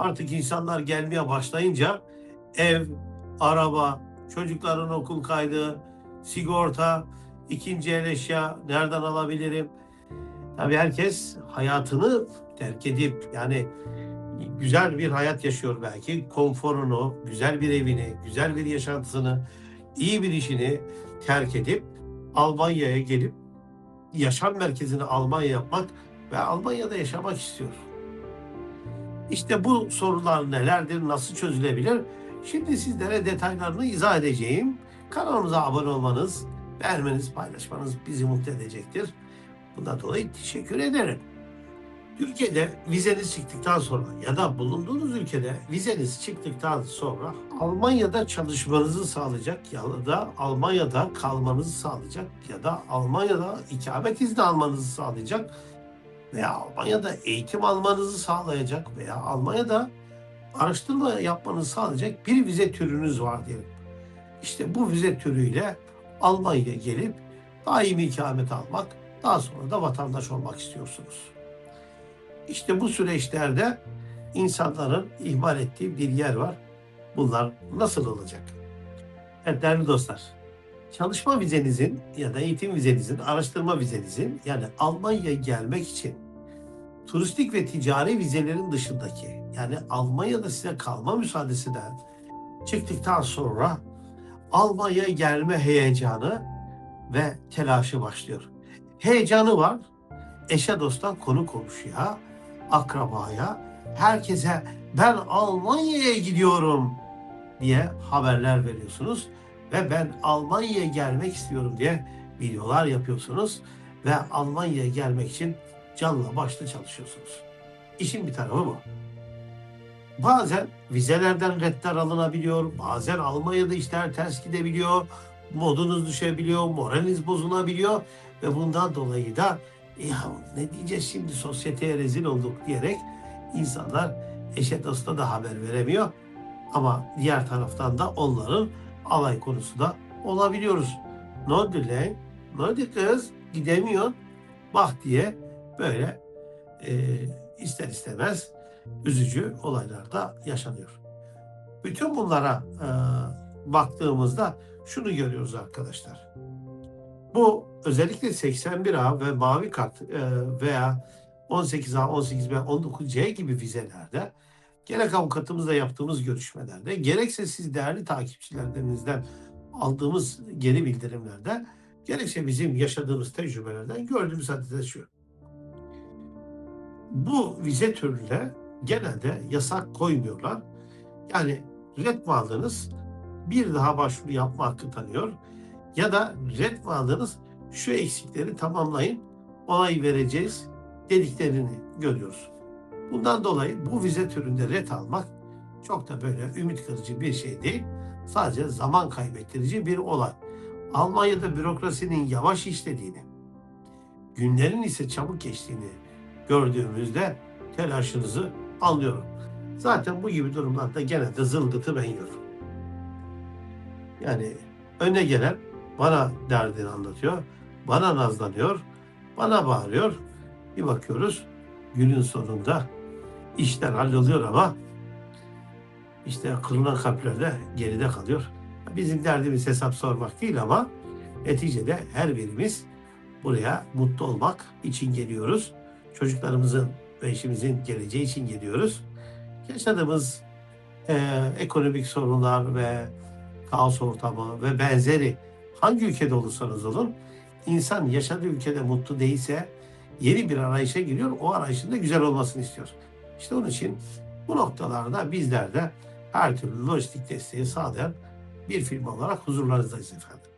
Artık insanlar gelmeye başlayınca ev, araba, çocukların okul kaydı, sigorta, ikinci el eşya nereden alabilirim? Tabii herkes hayatını terk edip yani güzel bir hayat yaşıyor belki. Konforunu, güzel bir evini, güzel bir yaşantısını, iyi bir işini terk edip Almanya'ya gelip yaşam merkezini Almanya yapmak ve Almanya'da yaşamak istiyor. İşte bu sorular nelerdir, nasıl çözülebilir? Şimdi sizlere detaylarını izah edeceğim. Kanalımıza abone olmanız, beğenmeniz, paylaşmanız bizi mutlu edecektir. Bundan dolayı teşekkür ederim. Türkiye'de vizeniz çıktıktan sonra ya da bulunduğunuz ülkede vizeniz çıktıktan sonra Almanya'da çalışmanızı sağlayacak ya da Almanya'da kalmanızı sağlayacak ya da Almanya'da ikamet izni almanızı sağlayacak veya Almanya'da eğitim almanızı sağlayacak veya Almanya'da araştırma yapmanızı sağlayacak bir vize türünüz var diyelim. İşte bu vize türüyle Almanya'ya gelip daimi ikamet almak, daha sonra da vatandaş olmak istiyorsunuz. İşte bu süreçlerde insanların ihmal ettiği bir yer var. Bunlar nasıl olacak? Evet değerli dostlar, çalışma vizenizin ya da eğitim vizenizin, araştırma vizenizin yani Almanya'ya gelmek için turistik ve ticari vizelerin dışındaki yani Almanya'da size kalma müsaadesinden çıktıktan sonra Almanya'ya gelme heyecanı ve telaşı başlıyor. Heyecanı var. Eşe dosta konu komşuya, akrabaya, herkese ben Almanya'ya gidiyorum diye haberler veriyorsunuz ve ben Almanya'ya gelmek istiyorum diye videolar yapıyorsunuz ve Almanya'ya gelmek için canla başla çalışıyorsunuz. İşin bir tarafı bu. Bazen vizelerden redler alınabiliyor, bazen Almanya'da işler ters gidebiliyor, modunuz düşebiliyor, moraliniz bozulabiliyor ve bundan dolayı da ya ne diyeceğiz şimdi sosyeteye rezil olduk diyerek insanlar eşe dosta da haber veremiyor. Ama diğer taraftan da onların alay konusu da olabiliyoruz. Ne oldu lan? Ne kız? Gidemiyorsun. Bak diye böyle e, ister istemez üzücü olaylar da yaşanıyor. Bütün bunlara e, baktığımızda şunu görüyoruz arkadaşlar. Bu özellikle 81A ve mavi kart e, veya 18A, 18B, 19C gibi vizelerde gerek avukatımızla yaptığımız görüşmelerde gerekse siz değerli takipçilerinizden aldığımız geri bildirimlerde gerekse bizim yaşadığımız tecrübelerden gördüğümüz hadise şu. Bu vize türüne genelde yasak koymuyorlar. Yani red aldınız bir daha başvuru yapma hakkı tanıyor ya da red aldınız şu eksikleri tamamlayın onay vereceğiz dediklerini görüyoruz. Bundan dolayı bu vize türünde red almak çok da böyle ümit kırıcı bir şey değil. Sadece zaman kaybettirici bir olay. Almanya'da bürokrasinin yavaş işlediğini, günlerin ise çabuk geçtiğini gördüğümüzde telaşınızı anlıyorum. Zaten bu gibi durumlarda genelde zılgıtı ben yiyorum. Yani öne gelen bana derdini anlatıyor, bana nazlanıyor, bana bağırıyor. Bir bakıyoruz günün sonunda işler halloluyor ama işte kırılan kalpler de geride kalıyor. Bizim derdimiz hesap sormak değil ama neticede her birimiz buraya mutlu olmak için geliyoruz. Çocuklarımızın ve eşimizin geleceği için geliyoruz. Yaşadığımız e, ekonomik sorunlar ve kaos ortamı ve benzeri hangi ülkede olursanız olun insan yaşadığı ülkede mutlu değilse yeni bir arayışa giriyor. O arayışın da güzel olmasını istiyor. İşte onun için bu noktalarda bizler de her türlü lojistik desteği sağlayan bir firma olarak huzurlarınızdayız efendim.